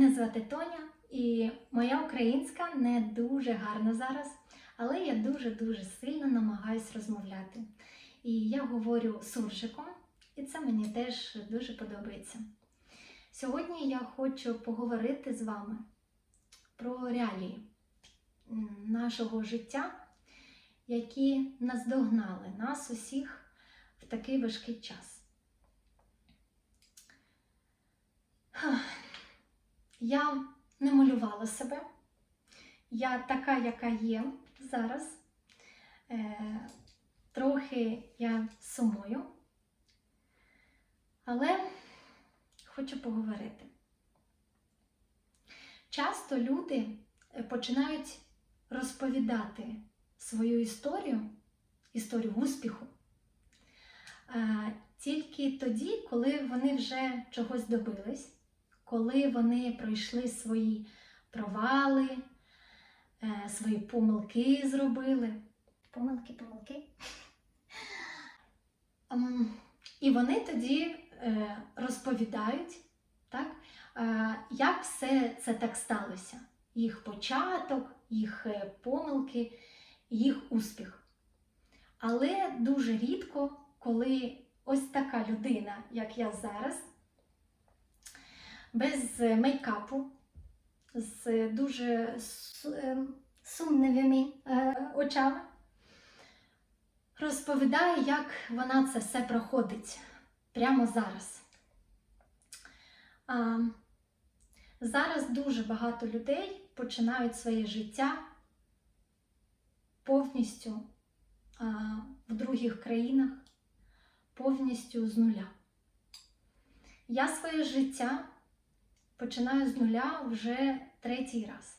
Мене звати Тоня, і моя українська не дуже гарна зараз, але я дуже-дуже сильно намагаюсь розмовляти. І я говорю суржиком, і це мені теж дуже подобається. Сьогодні я хочу поговорити з вами про реалії нашого життя, які наздогнали нас усіх в такий важкий час. Я не малювала себе. Я така, яка є зараз. Е, трохи я сумую. Але хочу поговорити. Часто люди е, починають розповідати свою історію, історію успіху, е, тільки тоді, коли вони вже чогось добились, коли вони пройшли свої провали, е, свої помилки зробили. Помилки, помилки. Ем, І вони тоді е, розповідають, так, е, як все це так сталося. Їх початок, їх помилки, їх успіх. Але дуже рідко, коли ось така людина, як я зараз, без е, мейкапу, з дуже е, сумнівими е, очами, розповідає, як вона це все проходить прямо зараз. Зараз дуже багато людей починають своє життя повністю в других країнах, повністю з нуля. Я своє життя починаю з нуля вже третій раз.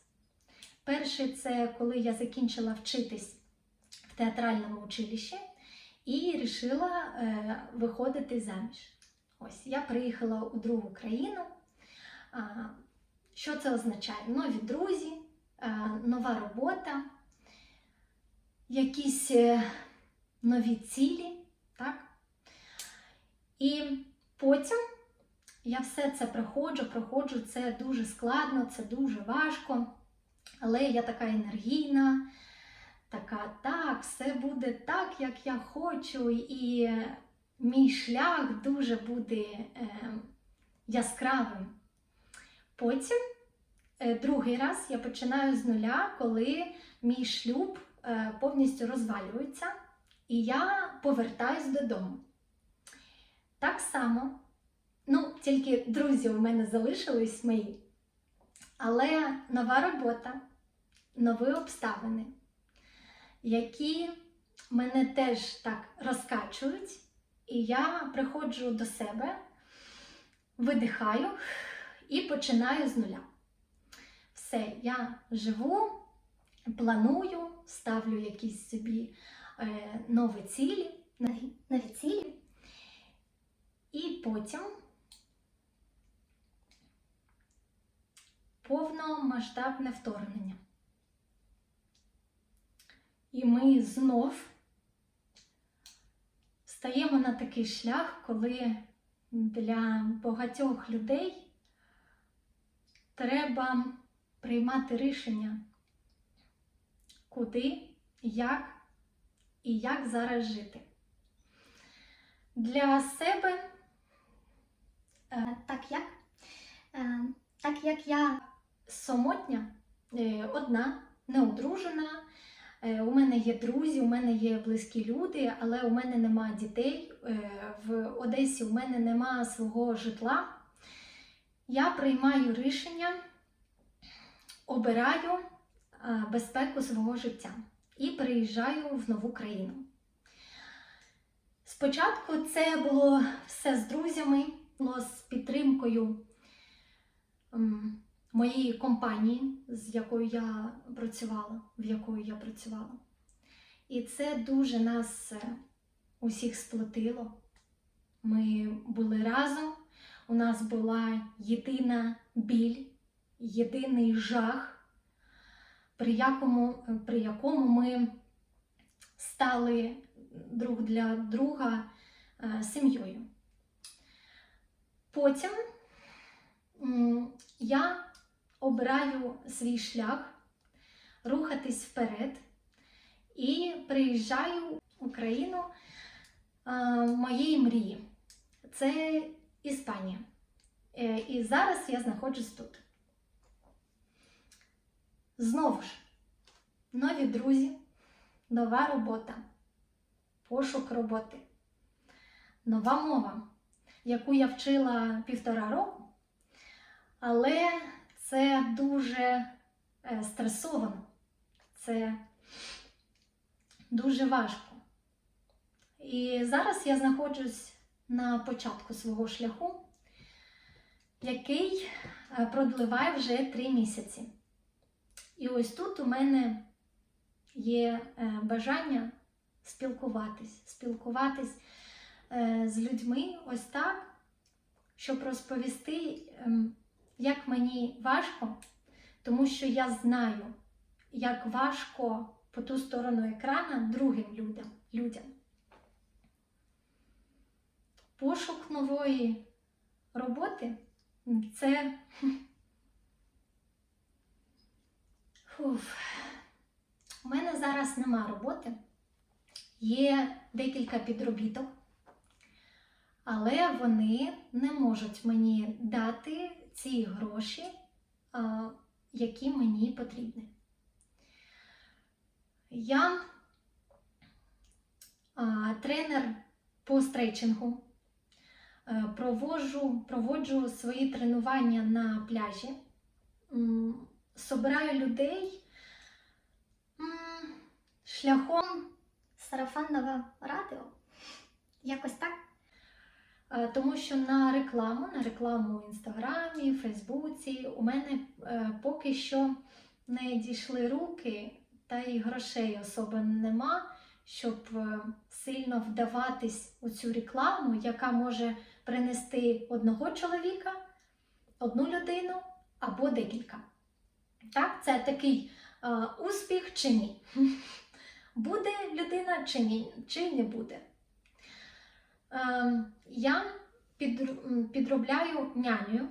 Перший це коли я закінчила вчитись в театральному училищі і вирішила е, виходити заміж. Ось я приїхала у другу країну. А, що це означає? Нові друзі, а, нова робота, якісь е, нові цілі, так? І потім я все це проходжу, проходжу, це дуже складно, це дуже важко. Але я така енергійна, така, так, все буде так, як я хочу, і мій шлях дуже буде е, яскравим. Потім, е, другий раз я починаю з нуля, коли мій шлюб е, повністю розвалюється, і я повертаюсь додому. Так само, ну, тільки друзі у мене залишились мої. Але нова робота, нові обставини, які мене теж так розкачують, і я приходжу до себе, видихаю і починаю з нуля. Все, я живу, планую, ставлю якісь собі е, нові цілі, нові, нові цілі. І потім повномасштабне вторгнення. І ми знов стаємо на такий шлях, коли для багатьох людей треба приймати рішення, куди, як і як зараз жити. Для себе, е, так як, е, так як я самотня, е, одна, неодружена. Е, У мене є друзі, у мене є близькі люди, але у мене нема дітей. Е, В Одесі у мене нема свого житла. Я приймаю рішення, обираю безпеку свого життя і переїжджаю в нову країну. Спочатку це було все з друзями, з підтримкою м, моєї компанії, з якою я працювала, в якої я працювала. І це дуже нас е, усіх сплотило. Ми були разом, у нас була єдина біль, єдиний жах, при якому, при якому ми стали друг для друга е, сім'єю. Потім я обираю свій шлях, рухатись вперед і приїжджаю в Україну е, моєї мрії. Це Іспанія. Е, І зараз я знаходжусь тут. Знову ж, нові друзі, нова робота, пошук роботи, нова мова, яку я вчила півтора року, але це дуже е, стресовано, це дуже важко. І зараз я знаходжусь на початку свого шляху, який е, продливає вже три місяці. І ось тут у мене є е, бажання спілкуватись, спілкуватись з людьми ось так, щоб розповісти, ем, як мені важко, тому що я знаю, як важко по ту сторону екрана другим людям. людям. Пошук нової роботи це. Фуф. У мене зараз нема роботи. Є декілька підробіток, але вони не можуть мені дати ці гроші, які мені потрібні. Я тренер по стрейчингу. Е, Проводжу, проводжу свої тренування на пляжі, собираю людей шляхом сарафанного радіо. Якось так. Е, Тому що на рекламу, на рекламу в інстаграмі, Фейсбуці у мене е, поки що не дійшли руки, та й грошей особи нема, щоб е, сильно вдаватись у цю рекламу, яка може принести одного чоловіка, одну людину або декілька. Так, це такий успіх чи ні. Буде людина чи ні, чи не буде. Е, я підробляю нянею,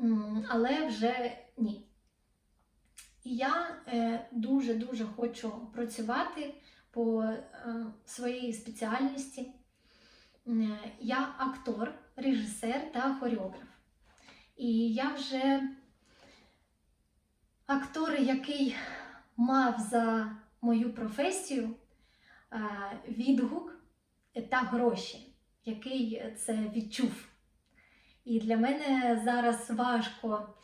м, але вже ні. Я е, дуже-дуже хочу працювати по е, своїй спеціальності. Е, Я актор, режисер та хореограф. І я вже актор, який мав за мою професію відгук та гроші, який це відчув. І для мене зараз важко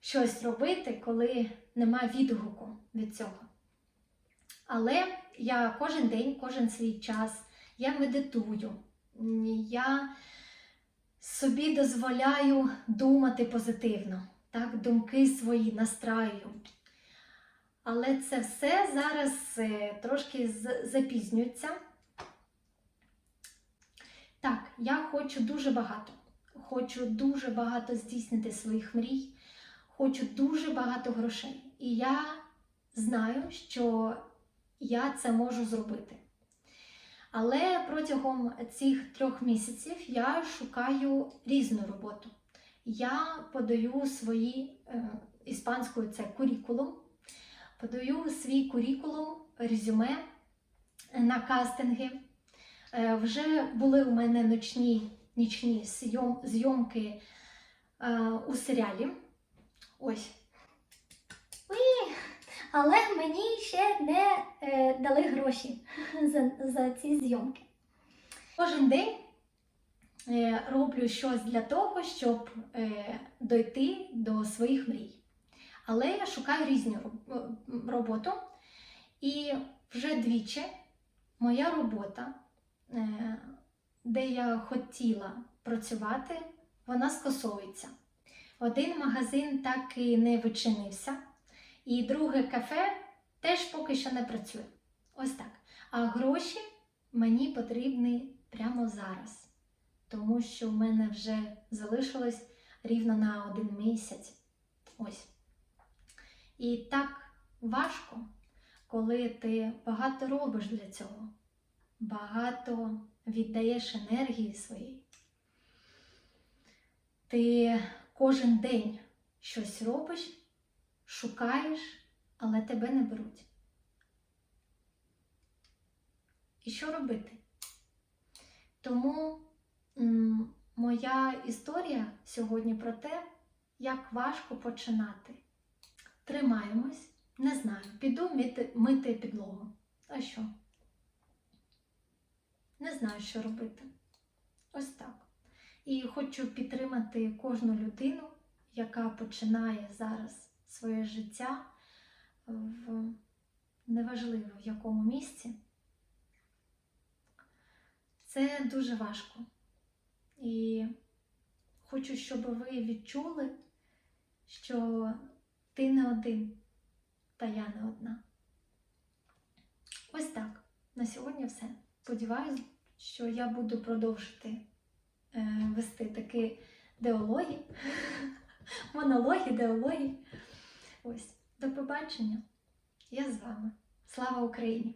щось робити, коли нема відгуку від цього. Але я кожен день, кожен свій час, я медитую, я собі дозволяю думати позитивно, так, думки свої настраю. Але це все зараз е, трошки запізнюється. Так, я хочу дуже багато. Хочу дуже багато здійснити своїх мрій, хочу дуже багато грошей. І я знаю, що я це можу зробити. Але протягом цих трьох місяців я шукаю різну роботу. Я подаю свої е, іспанською це курікулум, подаю свій курікулум, резюме на кастинги. Е, вже були у мене ночні, нічні зйом, зйомки е, у серіалі. Ось. Уї! Але мені ще не е, дали гроші за, за ці зйомки. Кожен день роблю щось для того, щоб дойти до своїх мрій. Але я шукаю різну роботу. І вже двічі моя робота, де я хотіла працювати, вона скасовується. Один магазин так і не вичинився, і друге кафе теж поки що не працює. Ось так. А гроші мені потрібні прямо зараз, тому що в мене вже залишилось рівно на один місяць. Ось. І так важко, коли ти багато робиш для цього, багато віддаєш енергії своєї. Ти кожен день щось робиш шукаєш, але тебе не беруть. І що робити? Тому моя історія сьогодні про те, як важко починати. Тримаємось, не знаю, піду мити, мити підлогу. А що? Не знаю, що робити. Ось так. І хочу підтримати кожну людину, яка починає зараз своє життя в неважливо в якому місці. Це дуже важко. І хочу, щоб ви відчули, що ти не один, та я не одна. Ось так. На сьогодні все. Сподіваюсь, що я буду продовжити е, вести такі деології, монологи, деології. Ось, до побачення. Я з вами. Слава Україні!